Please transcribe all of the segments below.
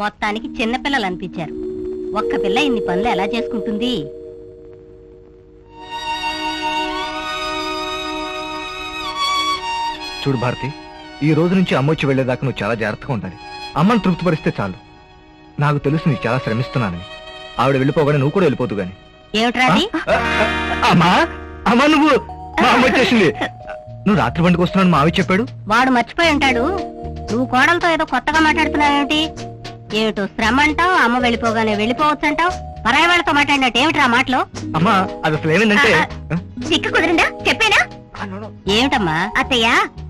మొత్తానికి చిన్నపిల్లలు అనిపించారు ఒక్క పిల్ల ఇన్ని పనులు ఎలా చేసుకుంటుంది? చూడు భారతి ఈ రోజు నుంచి అమ్మ వచ్చి వెళ్ళేదాకా నువ్వు చాలా జాగ్రత్తగా ఉండాలి. అమ్మను తృప్తిపరిస్తే చాలు. నాకు తెలుసు నీకు చాలా శ్రమిస్తున్నానని. ఆవిడ వెళ్ళిపోగానే నువ్వు కూడా వెళ్ళిపోతు గాని. ఏమిట్రా అది? అమ్మా అమ్మా నువ్వు మా అమ్మ వచ్చేసింది. నువ్వు రాత్రి బండికి వస్తున్నాను మావి చెప్పాడు? వాడు మర్చిపోయి ఉంటాడు. నువ్వు కోడలతో ఏదో కొత్తగా మాట్లాడుతున్నావేమిటి? ఏమిటో శ్రమ అంటావు అమ్మ వెళ్ళిపోగానే వెళ్ళిపోవచ్చు అంటావు పరాయి వాళ్ళతో మాట్లాడినట్టు ఏమిట్రా మాటలు? అమ్మా అది అసలు ఏమైందంటే? ఆ, సిక్కు కుదిరిందా? చెప్పేనా? ఏమిటమ్మా? అత్తయ్య?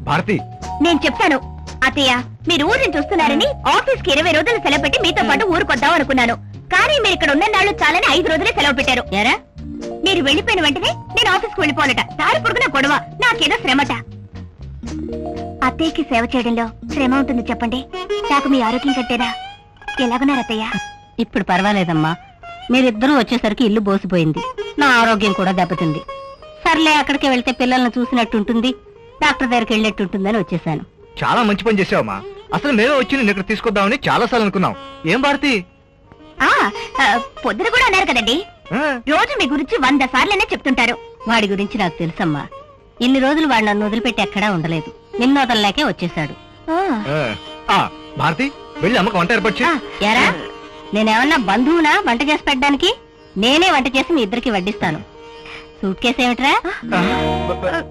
భారతి. నేను చెప్తాను. అత్తయ్య మీరు ఊరిని చూస్తున్నారని ఆఫీస్కి ఇరవై రోజులు సెలవు పెట్టి మీతో పాటు ఊరుకొద్దాం అనుకున్నాను. కానీ మీరు ఇక్కడ ఉన్న నాళ్ళు చాలని ఐదు రోజులే సెలవు పెట్టారు. ఎరా? మీరు వెళ్ళిపోయిన వెంటనే నేను ఆఫీస్కు వెళ్ళిపోవాలట. దారి పొడుగున గొడవ. నాకేదో శ్రమట. అత్తయ్యకి సేవ చేయడంలో శ్రమ ఉంటుంది చెప్పండి. నాకు మీ ఆరోగ్యం కట్టేదా ఎలాగున్నారు అత్తయ్య? ఇప్పుడు పర్వాలేదమ్మా. మీరిద్దరూ వచ్చేసరికి ఇల్లు బోసిపోయింది. నా ఆరోగ్యం కూడా దెబ్బతింది. సర్లే అక్కడికి వెళ్తే పిల్లల్ని చూసినట్టుంటుంది డాక్టర్ దగ్గరికి వెళ్ళినట్టుంటుందని వచ్చేసాను. చాలా మంచి పని చేసావమ్మా. అసలు మేమే వచ్చి నేను ఇక్కడ తీసుకొద్దామని చాలా సార్లు అనుకున్నాం. ఏం భారతి? పొద్దున కూడా అన్నారు కదండి. ఆ, రోజు మీ గురించి వంద సార్లనే చెప్తుంటారు. వాడి గురించి నాకు తెలుసమ్మా. ఇన్ని రోజులు వాడు నన్ను వదిలిపెట్టి ఎక్కడా ఉండలేదు. నిన్ను వదలలేకే వచ్చేసాడు ఆ. ఆ, భారతి? వెళ్ళి అమ్మకు వంట ఏర్పాటు చేయి. ఎరా? నేనేమన్నా బంధువునా వంట చేసి పెట్టడానికి? నేనే వంట చేసి మీ ఇద్దరికి వడ్డిస్తాను. సూట్ కేసు ఏమిట్రా? ఆ, బ- బ-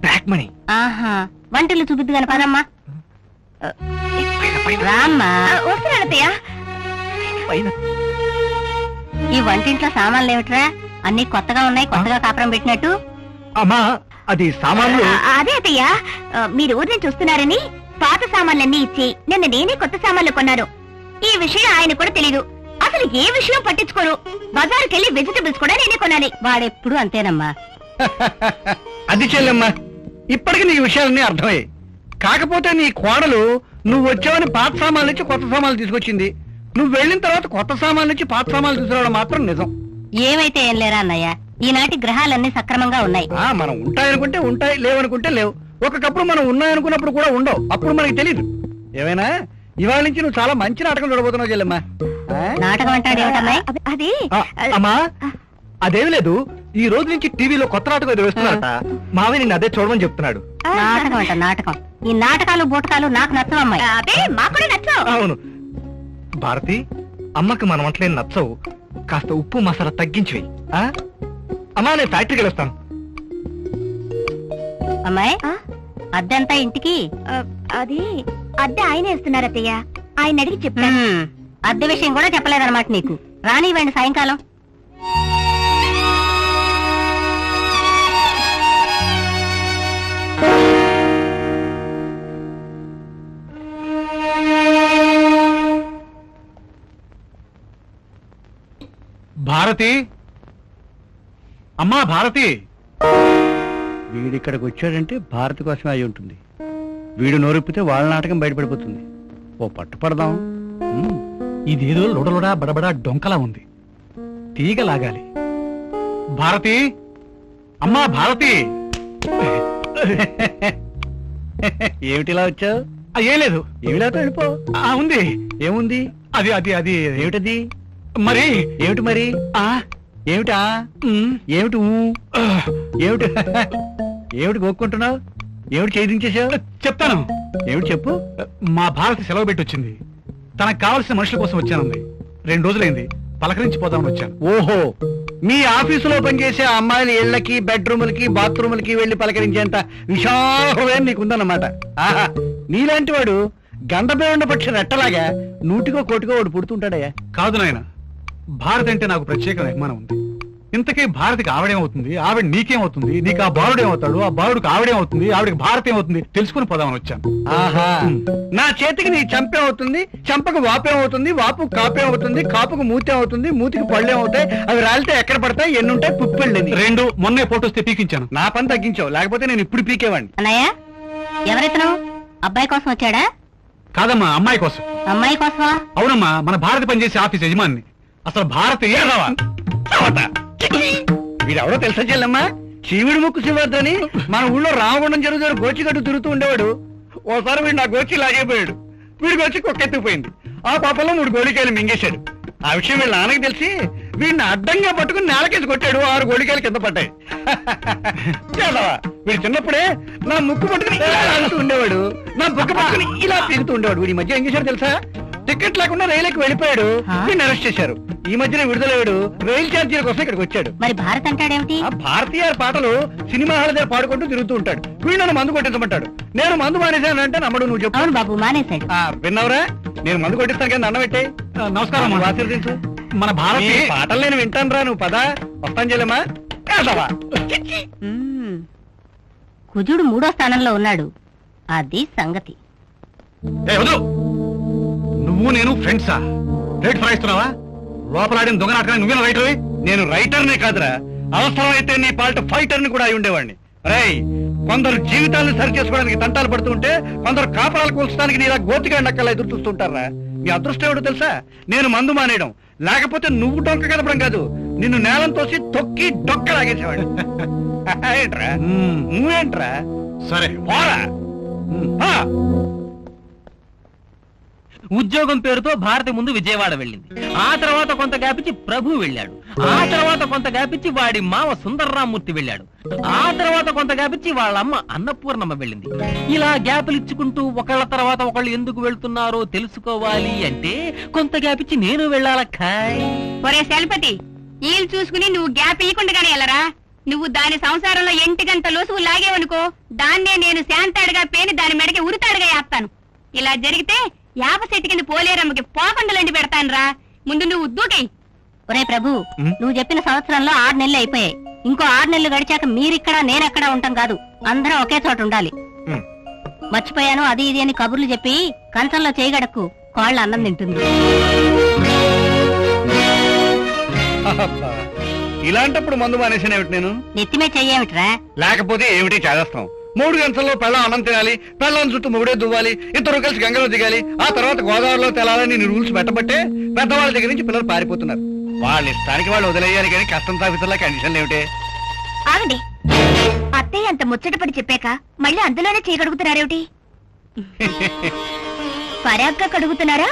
బ్లాక్ మనీ. ఆహా వంటలు చూపిద్దు కాని పదమ్మా రామ్మా. పైన. ఈ వంటింట్లో సామాన్లు ఏమిట్రా? అన్ని కొత్తగా ఉన్నాయి కొత్తగా కాపురం పెట్టినట్టు. అమ్మా అది సామాన్లు. అదే అత్తయ్య. మీరు ఊరిని చూస్తున్నారని పాత సామాన్లన్నీ ఇచ్చి నిన్న నేనే కొత్త సామాన్లు కొన్నాను. ఈ విషయం ఆయన కూడా తెలీదు. అసలు ఏ విషయం పట్టించుకోరు బజార్కి వెళ్ళి వెజిటబుల్స్ కూడా నేనే కొనాలి. వాడెప్పుడు అంతేనమ్మా. అది చెల్లెమ్మా ఇప్పటికి నీ విషయాలన్నీ అర్థమయ్యాయి. కాకపోతే నీ కోడలు నువ్వు వచ్చావని పాత సామాన్లు నుంచి కొత్త సామాన్లు తీసుకొచ్చింది. నువ్వు వెళ్ళిన తర్వాత కొత్త సామాన్లు నుంచి పాత సామాన్లు తీసుకురావడం మాత్రం నిజం. ఏమైతే ఏం లేరా అన్నయ్య? ఈనాటి గ్రహాలన్నీ సక్రమంగా ఉన్నాయి. ఆ మనం ఉంటాయనుకుంటే ఉంటాయి లేవనుకుంటే లేవు. ఒకప్పుడు మనం ఉన్నాయనుకున్నప్పుడు కూడా ఉండవు. అప్పుడు మనకి తెలియదు ఏమైనా? ఇవాళ నుంచి నువ్వు చాలా మంచి నాటకం చూడబోతున్నావు చెల్లెమ్మా? నాటకం అది అమ్మా అదేమి లేదు. ఈ రోజు నుంచి టీవీలో కొత్త నాటకం ఏదో వేస్తున్నారట. మావి నిన్ను అదే చూడమని చెప్తున్నాడు. నాటకం అంట నాటకం. ఈ నాటకాలు బూటకాలు నాకు నచ్చవమ్మాయి అదే మాకు కూడా నచ్చవు. అవును. భారతి అమ్మకి మన వంటలేని నచ్చవు. కాస్త ఉప్పు మసాలా తగ్గించి అమ్మా నేను ఫ్యాక్టరీకి వెళ్ళొస్తాను. అమ్మాయి అద్దెంతా ఇంటికి? అది అద్దె ఆయన వేస్తున్నారు అత్తయ్య. ఆయన అడిగి చెప్పాను అద్దె విషయం కూడా చెప్పలేదన్నమాట నీకు. రానివ్వండి సాయంకాలం. భారతి? అమ్మా భారతి? వీడిక్కడికి వచ్చాడంటే భారతి కోసమే అయి ఉంటుంది. వీడు నోరెప్పితే వాళ్ళ నాటకం బయటపడిపోతుంది. ఓ పట్టు పడదాం. ఉమ్. ఇదేదో లొడలొడా బడబడా డొంకలా ఉంది. తీగ లాగాలి. భారతి! అమ్మా భారతి! ఏమిటిలా వచ్చావు? ఆ, ఏం లేదు. ఏమిలాతో వెళ్ళిపో. ఆ, ఉంది. ఏముంది? అది అది అది. ఏమిటది? మరి? ఏమిటి మరి? ఆ ఏమిటా? ఏమిటి ఏమిటి? ఏమిటి గోక్కుంటున్నావు? ఏమిటి ఛేదించేశావు? చెప్తాను. ఏమిటి చెప్పు? మా భారతి సెలవు పెట్టి వచ్చింది తనకు కావలసిన మనుషుల కోసం వచ్చానుంది. రెండు రోజులైంది. పలకరించి పోదామని వచ్చాను. ఓహో. మీ ఆఫీసులో పనిచేసే అమ్మాయిల ఇళ్ళకి బెడ్రూములకి బాత్రూములకి వెళ్ళి పలకరించేంత విశాలమైన నీకుందన్నమాట. ఆహా. నీలాంటి వాడు గండపేరుండ పక్షి రెట్టలాగా నూటికో కోటికో వాడు పుడుతుంటాడయ్యా. కాదు నాయన. భారత్ అంటే నాకు ప్రత్యేక అభిమానం ఉంది. ఇంతకీ భారతికి ఆవిడేమవుతుంది ఆవిడ నీకేమవుతుంది? నీకు ఆ బాలుడు ఏమవుతాడు? ఆ బాలుడికి ఆవిడేమవుతుంది ఆవిడకి భారత ఏమవుతుంది? తెలుసుకుని పోదామని వచ్చాను. ఆహా. నా చేతికి నీ చంపే అవుతుంది చంపకు వాపేం అవుతుంది వాపు కాపేం అవుతుంది కాపుకు మూతేం అవుతుంది మూతికి పళ్ళేం అవుతాయి అవి రాలితే ఎక్కడ పడతాయి ఎన్ని ఉంటాయి పుప్పెళ్ళని. రెండు మొన్నే ఫోటోస్ తెప్పించాను నా పని తగ్గించావు లేకపోతే నేను ఇప్పుడు పీకేవాడిని అన్నయ్య ఎవరితను? అబ్బాయి కోసం వచ్చాడా? కాదమ్మా అమ్మాయి కోసం. అమ్మాయి కోసమా? అవునమ్మా మన భారతి పనిచేసే ఆఫీస్ యజమాని అసలు భారత ఏ వీడెవడో తెలుసా చెల్లమ్మా? శివుడి ముక్కు శివద్దని మన ఊళ్ళో రామగుండం జరుగుతారు గోచిగట్టు తిరుగుతూ ఉండేవాడు. ఓసారి వీడు నా గోచి లాగేపోయాడు. వీడి గోచి కుక్కెత్తిపోయింది. ఆ పాపంలో మూడు గోళికాయలు మింగేశాడు. ఆ విషయం వీళ్ళ నాన్నకి తెలిసి వీడిని అడ్డంగా పట్టుకుని నేలకేసి కొట్టాడు. ఆరు గోళికాయలు కింద పడ్డాయి. చేదవా వీడు చిన్నప్పుడే నా ముక్కు పట్టుకుని ఇలా లాగుతూ ఉండేవాడు. నా బుక్క పట్టుకుని ఇలా తిరుగుతూ ఉండేవాడు. వీడి మధ్య ఏం చేశాడు తెలుసా? టికెట్ లేకుండా రైలుకి వెళ్ళిపోయాడు? వీడిని అరెస్ట్ చేశారు. ఈ మధ్యన విడుదలయ్యాడు రైలు ఛార్జీల కోసం ఇక్కడికి వచ్చాడు. మరి భారత్ అంటాడేమిటి? ఆ భారతీయ పాటలు సినిమా హాల్ దగ్గర పాడుకుంటూ తిరుగుతూ ఉంటాడు. వీడు నన్ను మందు కొట్టించమంటాడు. నేను మందు మానేశాను అంటే నమ్మడు నువ్వు చెప్పు. అవును బాబు మానేశాడు. ఆ, విన్నావురా? నేను మందు కొట్టిస్తాను కానీ దండం పెట్టే నమస్కారం అమ్మా. ఆశీర్వదించు. మన ఈ భారతీయ పాటలు నేను వింటాను రా నువ్వు పద. వస్తాను చెల్లెమ్మా. కాదవా మ్మ్. కుజుడు మూడో స్థానంలో ఉన్నాడు. అది సంగతి. ఏ, వదలు. నువ్వు నేను ఫ్రెండ్సా రేట్ ఫరాయిస్తున్నావా లోపలాడిన దొంగ నాటకాన్ని నువ్వేనా రైటర్వి నేను రైటర్నే కాదురా. అవసరమైతే నీ పాట ఫైటర్ని కూడా అయి ఉండేవాడిని. రేయ్ కొందరు జీవితాలను సరి చేసుకోవడానికి తంటాలు పడుతుంటే కొందరు కాపరాలు కూల్చడానికి నీలా గోతిగా నక్కలా ఎదురు చూస్తుంటారా? నీ అదృష్టం ఏమిటో తెలుసా? నేను మందు మానేయడం. లేకపోతే నువ్వు డొంక కదపడం కాదు నిన్ను నేలం తోసి తొక్కి డొక్క లాగేసేవాడు ఏంట్రా. నువ్వేంట్రా? సరే. పోరా. ఉద్యోగం పేరుతో భారతి ముందు విజయవాడ వెళ్ళింది. ఆ తర్వాత కొంత గ్యాపిచ్చి ప్రభు వెళ్ళాడు. ఆ తర్వాత కొంత గ్యాపిచ్చి వాడి మామ సుందర్రామూర్తి వెళ్ళాడు. ఆ తర్వాత కొంత గ్యాపిచ్చి వాళ్ళ అమ్మ అన్నపూర్ణమ్మ వెళ్ళింది. ఇలా గ్యాపులు ఇచ్చుకుంటూ ఒకళ్ళ తర్వాత ఒకళ్ళు ఎందుకు వెళ్తున్నారో తెలుసుకోవాలి అంటే కొంత గ్యాపిచ్చి నేను వెళ్ళాలక్కాయ్. ఒరే శలపతి ఈలు చూసుకుని నువ్వు గ్యాప్ ఇయ్యకుండగానే వెళ్ళరా నువ్వు దాని సంసారంలో ఎంటి గంట లోసువు లాగేవనుకో దాన్నే నేను శాంతాడుగా పేని దాని మెడకి ఉరితాడుగా వేస్తాను ఇలా జరిగితే యాప చెట్టు కింద పోలేరమ్మకి పోకండలండి పెడతాను రా ముందు నువ్వు దూకై ఒరే ప్రభు. నువ్వు చెప్పిన సంవత్సరంలో ఆరు నెలలు అయిపోయాయి. ఇంకో ఆరు నెలలు గడిచాక మీరిక్కడ నేనెక్కడ ఉంటాం కాదు. అందరం ఒకే చోట ఉండాలి. మర్చిపోయాను అది ఇది అని కబుర్లు చెప్పి కంచంలో చేయగడకు కాళ్ళు అన్నం తింటుంది. అబ్బా. ఇలాంటప్పుడు మందు మానేసాను ఏమిటి నేను? నెత్తిమే చెయ్యేమిట్రా లేకపోతే ఏమిటి చేస్తాం మూడు గంటల్లో పెళ్ళం అన్నం తినాలి పెళ్ళం చుట్టూ మొగుడే దువ్వాలి ఇద్దరు కలిసి గంగలో దిగాలి ఆ తర్వాత గోదావరిలో తెలాలని నేను రూల్స్ పెట్టబట్టే పెద్దవాళ్ళ దగ్గర నుంచి పిల్లలు పారిపోతున్నారు. వాళ్ళ ఇష్టానికి వాళ్ళు వదిలేయాలి కానీ కష్టం సాగుతున్న కండిషన్లు ఏమిటే? ఆగండి. అత్తయ్య అంత ముచ్చటపడి చెప్పాక మళ్ళీ అందులోనే చేయగడుగుతున్నారేమిటి? పరాగ్గా కడుగుతున్నారా?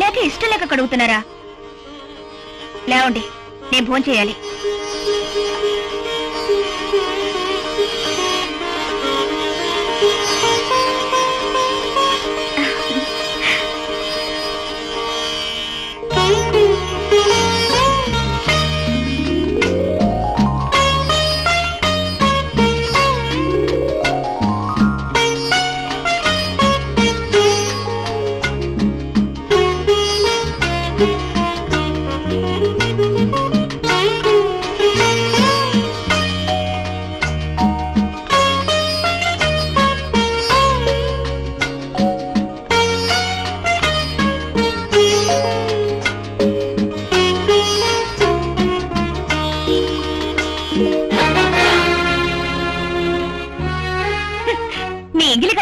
లేక ఇష్టం లేక కడుగుతున్నారా? లేవండి నేను ఫోన్ చేయాలి.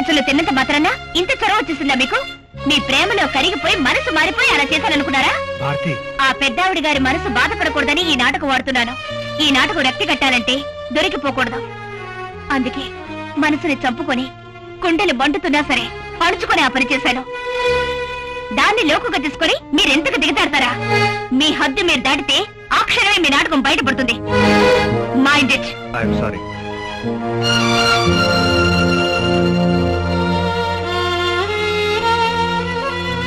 మీ ఖర్చులు తిన్నంత మాత్రాన ఇంత చొరవ వచ్చేసిందా మీకు? మీ ప్రేమలో కరిగిపోయి మనసు మారిపోయి అలా చేశాననుకున్నారా? భారతి. ఆ పెద్దావిడి గారి మనసు బాధపడకూడదని ఈ నాటకం వాడుతున్నాను. ఈ నాటకం రెప్పి కట్టాలంటే దొరికిపోకూడదు. అందుకే మనసుని చంపుకొని గుండెలు బండుతున్నా సరే అణుచుకొని ఆ పని చేశాను. దాన్ని లోకుగా తీసుకొని మీరెంతకు దిగజారుతారా? మీ హద్దు మీరు దాటితే ఆ క్షణమే మీ నాటకం బయటపడుతుంది. Mind it I'm sorry